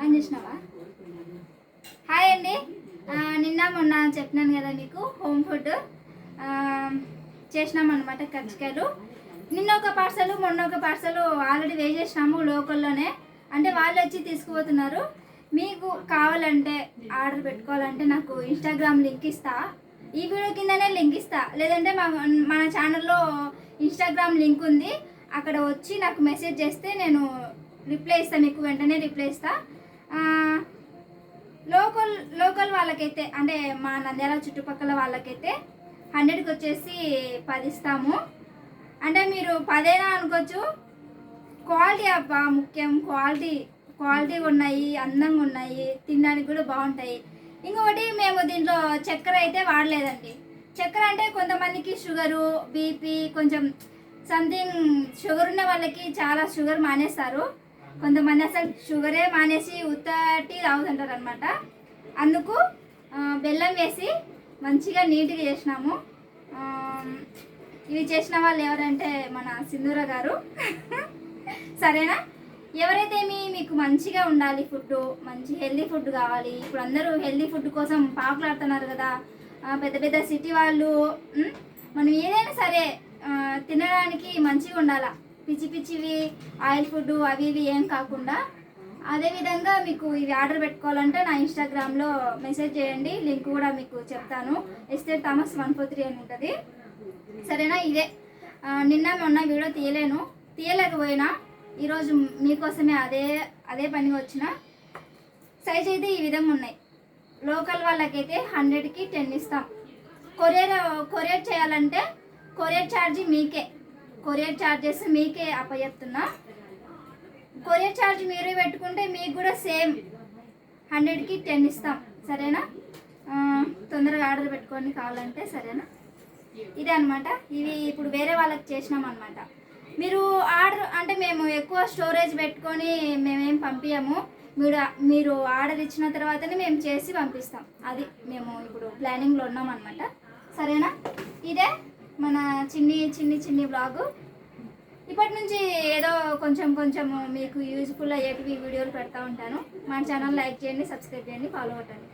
అని చేసినావా? హాయ్ అండి. నిన్న మొన్న చెప్పినాను కదా మీకు హోమ్ ఫుడ్ చేసినాం అనమాట కజ్జికాయలు నిన్న ఒక పార్సల్ మొన్న ఒక పార్సల్ ఆల్రెడీ వేసేసినాము లోకల్లోనే. అంటే వాళ్ళు వచ్చి తీసుకుపోతున్నారు. మీకు కావాలంటే ఆర్డర్ పెట్టుకోవాలంటే నాకు ఇన్స్టాగ్రామ్ లింక్ ఇస్తా. ఈ వీడియో కిందనే లింక్ ఇస్తా. లేదంటే మా మన ఛానల్లో ఇన్స్టాగ్రామ్ లింక్ ఉంది. అక్కడ వచ్చి నాకు మెసేజ్ చేస్తే నేను రిప్లై ఇస్తాను మీకు వెంటనే రిప్లై ఇస్తా. లోకల్ లోకల్ వాళ్ళకైతే అంటే మా నంద్యాల చుట్టుపక్కల వాళ్ళకైతే హండ్రెడ్కి వచ్చేసి పది ఇస్తాము. అంటే మీరు పదేనా అనుకోవచ్చు. క్వాలిటీ అబ్బా ముఖ్యం. క్వాలిటీ క్వాలిటీ ఉన్నాయి అందంగా ఉన్నాయి తినడానికి కూడా బాగుంటాయి. ఇంకొకటి మేము దీంట్లో చక్కెర అయితే వాడలేదండి. చక్కెర అంటే కొంతమందికి షుగరు బీపీ కొంచెం సంథింగ్ షుగర్ ఉన్న వాళ్ళకి చాలా షుగర్ మానేస్తారు. కొంతమంది అసలు షుగరే మానేసి ఉత్తటి తాగుతుంటారు అనమాట అందుకు బెల్లం వేసి మంచిగా నీట్గా చేసినాము. ఇవి చేసిన వాళ్ళు ఎవరంటే మన సింధూర గారు. సరేనా? ఎవరైతే మీ మీకు మంచిగా ఉండాలి ఫుడ్ మంచి హెల్దీ ఫుడ్ కావాలి ఇప్పుడు అందరూ హెల్దీ ఫుడ్ కోసం పాకులాడుతున్నారు కదా పెద్ద పెద్ద సిటీ వాళ్ళు మనం ఏదైనా సరే తినడానికి మంచిగా ఉండాల? పిచ్చి పిచ్చివి ఆయిల్ ఫుడ్ అవి ఇవి ఏం కాకుండా. అదేవిధంగా మీకు ఇవి ఆర్డర్ పెట్టుకోవాలంటే నా ఇన్స్టాగ్రామ్లో మెసేజ్ చేయండి. లింక్ కూడా మీకు చెప్తాను. Estate Thomas one four three అని ఉంటుంది. సరేనా? ఇదే. నిన్న మొన్న వీడియో తీయలేను. తీయలేకపోయినా ఈరోజు మీకోసమే అదే అదే పని వచ్చిన. సైజ్ అయితే ఈ విధంగా ఉన్నాయి. లోకల్ వాళ్ళకైతే హండ్రెడ్కి టెన్ ఇస్తాం. కొరియర్ కొరియర్ చేయాలంటే కొరియర్ ఛార్జ్ మీకే. కొరియర్ ఛార్జెస్ మీకే అప్పచెప్తున్నా కొరియర్ ఛార్జ్ మీరే పెట్టుకుంటే మీకు కూడా సేమ్. హండ్రెడ్కి టెన్ ఇస్తాం. సరేనా? తొందరగా ఆర్డర్ పెట్టుకొని కావాలంటే సరేనా? ఇదే అనమాట ఇవి ఇప్పుడు వేరే వాళ్ళకి చేసినాం అనమాట మీరు ఆర్డర్ అంటే మేము ఎక్కువ స్టోరేజ్ పెట్టుకొని మేమేం పంపించము మీరు మీరు ఆర్డర్ ఇచ్చిన తర్వాతనే మేము చేసి పంపిస్తాం. అది మేము ఇప్పుడు ప్లానింగ్లో ఉన్నాం అనమాట సరేనా? ఇదే? మన చిన్ని చిన్ని చిన్ని బ్లాగు ఇప్పటి నుంచి ఏదో కొంచెం కొంచెం మీకు యూజ్ఫుల్ అయ్యేటివి వీడియోలు పెడతా ఉంటాను. మన ఛానల్ లైక్ చేయండి సబ్స్క్రైబ్ చేయండి ఫాలో అవ్వండి